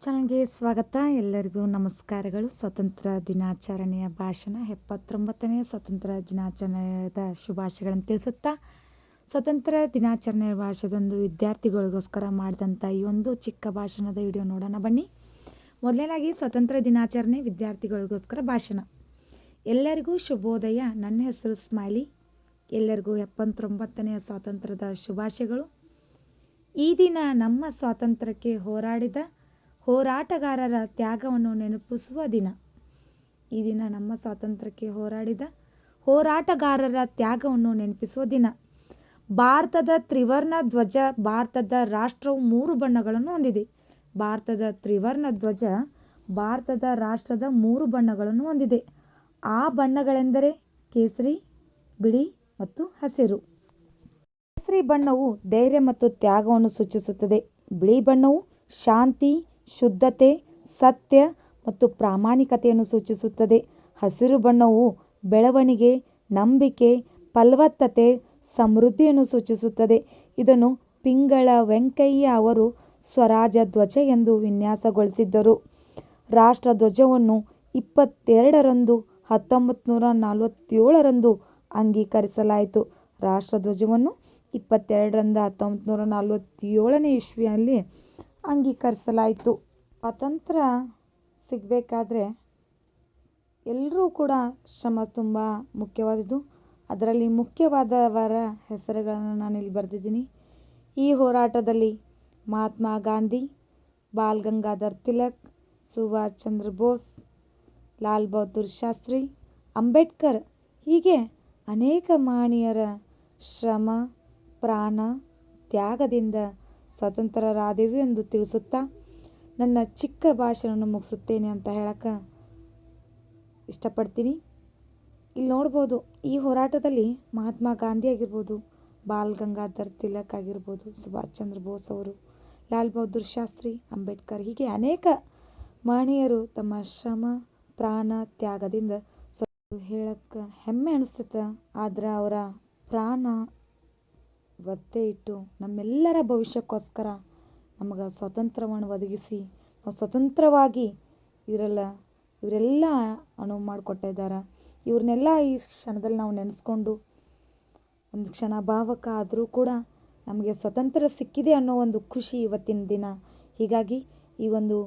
ಚಾನಲ್ಗೆ ಸ್ವಾಗತ. ಎಲ್ಲರಿಗೂ ನಮಸ್ಕಾರಗಳು. ಸ್ವತಂತ್ರ ದಿನಾಚರಣೆಯ ಭಾಷಣ ಎಪ್ಪತ್ತೊಂಬತ್ತನೇ ಸ್ವತಂತ್ರ ದಿನಾಚರಣೆಯದ ಶುಭಾಶಯಗಳನ್ನು ತಿಳಿಸುತ್ತಾ, ಸ್ವತಂತ್ರ ದಿನಾಚರಣೆಯ ಭಾಷೆದೊಂದು ವಿದ್ಯಾರ್ಥಿಗಳಿಗೋಸ್ಕರ ಮಾಡಿದಂಥ ಈ ಒಂದು ಚಿಕ್ಕ ಭಾಷಣದ ವಿಡಿಯೋ ನೋಡೋಣ ಬನ್ನಿ. ಮೊದಲನೇದಾಗಿ, ಸ್ವತಂತ್ರ ದಿನಾಚರಣೆ ವಿದ್ಯಾರ್ಥಿಗಳಿಗೋಸ್ಕರ ಭಾಷಣ. ಎಲ್ಲರಿಗೂ ಶುಭೋದಯ. ನನ್ನ ಹೆಸರು ಸ್ಮೈಲಿ. ಎಲ್ಲರಿಗೂ ಎಪ್ಪತ್ತೊಂಬತ್ತನೆಯ ಸ್ವಾತಂತ್ರ್ಯದ ಶುಭಾಶಯಗಳು. ಈ ದಿನ ನಮ್ಮ ಸ್ವಾತಂತ್ರ್ಯಕ್ಕೆ ಹೋರಾಡಿದ ಹೋರಾಟಗಾರರ ತ್ಯಾಗವನ್ನು ನೆನಪಿಸುವ ದಿನ. ಈ ದಿನ ನಮ್ಮ ಸ್ವಾತಂತ್ರ್ಯಕ್ಕೆ ಹೋರಾಡಿದ ಹೋರಾಟಗಾರರ ತ್ಯಾಗವನ್ನು ನೆನಪಿಸುವ ದಿನ. ಭಾರತದ ತ್ರಿವರ್ಣ ಧ್ವಜ ಭಾರತದ ರಾಷ್ಟ್ರವು ಮೂರು ಬಣ್ಣಗಳನ್ನು ಹೊಂದಿದೆ. ಭಾರತದ ತ್ರಿವರ್ಣ ಧ್ವಜ ಭಾರತದ ರಾಷ್ಟ್ರದ ಮೂರು ಬಣ್ಣಗಳನ್ನು ಹೊಂದಿದೆ. ಆ ಬಣ್ಣಗಳೆಂದರೆ ಕೇಸರಿ, ಬಿಳಿ ಮತ್ತು ಹಸಿರು. ಕೇಸರಿ ಬಣ್ಣವು ಧೈರ್ಯ ಮತ್ತು ತ್ಯಾಗವನ್ನು ಸೂಚಿಸುತ್ತದೆ. ಬಿಳಿ ಬಣ್ಣವು ಶಾಂತಿ ಶುದ್ಧತೆ, ಸತ್ಯ ಮತ್ತು ಪ್ರಾಮಾಣಿಕತೆಯನ್ನು ಸೂಚಿಸುತ್ತದೆ. ಹಸಿರು ಬಣ್ಣವು ಬೆಳವಣಿಗೆ, ನಂಬಿಕೆ, ಫಲವತ್ತತೆ, ಸಮೃದ್ಧಿಯನ್ನು ಸೂಚಿಸುತ್ತದೆ. ಇದನ್ನು ಪಿಂಗಳ ವೆಂಕಯ್ಯ ಅವರು ಸ್ವರಾಜ ಧ್ವಜ ಎಂದು ವಿನ್ಯಾಸಗೊಳಿಸಿದ್ದರು. ರಾಷ್ಟ್ರ ಧ್ವಜವನ್ನು ಇಪ್ಪತ್ತೆರಡರಂದು ಹತ್ತೊಂಬತ್ತು ನೂರ ನಲವತ್ತೇಳರಂದು ಅಂಗೀಕರಿಸಲಾಯಿತು. ರಾಷ್ಟ್ರ ಧ್ವಜವನ್ನು ಇಪ್ಪತ್ತೆರಡರಿಂದ ಹತ್ತೊಂಬತ್ತು ನೂರ ನಲವತ್ತೇಳನೇ ಇಸ್ವಿಯಲ್ಲಿ ಅಂಗೀಕರಿಸಲಾಯಿತು. ಸ್ವಾತಂತ್ರ್ಯ ಸಿಗಬೇಕಾದ್ರೆ ಎಲ್ಲರೂ ಕೂಡ ಶ್ರಮ ತುಂಬ ಮುಖ್ಯವಾದದ್ದು. ಅದರಲ್ಲಿ ಮುಖ್ಯವಾದವರ ಹೆಸರುಗಳನ್ನು ನಾನು ಇಲ್ಲಿ ಬರೆದಿದ್ದೀನಿ. ಈ ಹೋರಾಟದಲ್ಲಿ ಮಹಾತ್ಮ ಗಾಂಧಿ, ಬಾಲ್ ಗಂಗಾಧರ್ ತಿಲಕ್, ಸುಭಾಷ್ ಚಂದ್ರ ಬೋಸ್, ಲಾಲ್ ಬಹದ್ದೂರ್ ಶಾಸ್ತ್ರಿ, ಅಂಬೇಡ್ಕರ್ ಹೀಗೆ ಅನೇಕ ಮಾಣಿಯರ ಶ್ರಮ, ಪ್ರಾಣ, ತ್ಯಾಗದಿಂದ ಸ್ವತಂತ್ರರಾದೆವು ಎಂದು ತಿಳಿಸುತ್ತಾ, ನನ್ನ ಚಿಕ್ಕ ಭಾಷಣವನ್ನು ಮುಗಿಸುತ್ತೇನೆ ಅಂತ ಹೇಳಕ್ಕೆ ಇಷ್ಟಪಡ್ತೀನಿ. ಇಲ್ಲಿ ನೋಡ್ಬೋದು, ಈ ಹೋರಾಟದಲ್ಲಿ ಮಹಾತ್ಮ ಗಾಂಧಿ ಆಗಿರ್ಬೋದು, ಬಾಲ್ ಗಂಗಾಧರ್ ತಿಲಕ್ ಆಗಿರ್ಬೋದು, ಸುಭಾಷ್ ಚಂದ್ರ ಬೋಸ್ ಅವರು, ಲಾಲ್ ಬಹದ್ದೂರ್ ಶಾಸ್ತ್ರಿ, ಅಂಬೇಡ್ಕರ್, ಹೀಗೆ ಅನೇಕ ಮಹನೀಯರು ತಮ್ಮ ಶ್ರಮ, ಪ್ರಾಣ ತ್ಯಾಗದಿಂದ ಹೇಳಕ್ಕೆ ಹೆಮ್ಮೆ ಅನಿಸ್ತೈತೆ. ಆದ್ರೆ ಅವರ ಪ್ರಾಣ ಒತ್ತೆ ಇಟ್ಟು ನಮ್ಮೆಲ್ಲರ ಭವಿಷ್ಯಕ್ಕೋಸ್ಕರ ನಮಗೆ ಸ್ವತಂತ್ರವನ್ನು ಒದಗಿಸಿ, ನಾವು ಸ್ವತಂತ್ರವಾಗಿ ಇರಲ್ಲ ಇವರೆಲ್ಲ ಅನುವು ಮಾಡಿಕೊಟ್ಟಿದ್ದಾರೆ ಇವ್ರನ್ನೆಲ್ಲ ಈ ಕ್ಷಣದಲ್ಲಿ ನಾವು ನೆನೆಸ್ಕೊಂಡು ಒಂದು ಕ್ಷಣ ಭಾವಕ ಆದರೂ ಕೂಡ ನಮಗೆ ಸ್ವತಂತ್ರ ಸಿಕ್ಕಿದೆ ಅನ್ನೋ ಒಂದು ಖುಷಿ ಇವತ್ತಿನ ದಿನ. ಹೀಗಾಗಿ ಈ ಒಂದು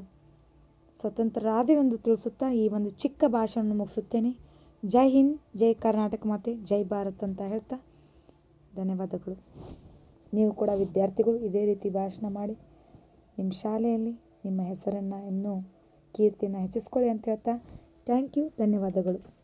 ಸ್ವತಂತ್ರರಾದೆ ಒಂದು ತಿಳಿಸುತ್ತಾ ಈ ಒಂದು ಚಿಕ್ಕ ಭಾಷಣವನ್ನು ಮುಗಿಸುತ್ತೇನೆ. ಜೈ ಹಿಂದ್, ಜೈ ಕರ್ನಾಟಕ ಮಾತೆ, ಜೈ ಭಾರತ್ ಅಂತ ಹೇಳ್ತಾ ಧನ್ಯವಾದಗಳು. ನೀವು ಕೂಡ ವಿದ್ಯಾರ್ಥಿಗಳು ಇದೇ ರೀತಿ ಭಾಷಣ ಮಾಡಿ. ನಿಮ್ಮ ಶಾಲೆಯಲ್ಲಿ ನಿಮ್ಮ ಹೆಸರನ್ನು ಇನ್ನೂ ಕೀರ್ತಿಯನ್ನು ಹೆಚ್ಚಿಸ್ಕೊಳ್ಳಿ ಅಂತ ಹೇಳ್ತಾ ಥ್ಯಾಂಕ್ ಯು, ಧನ್ಯವಾದಗಳು.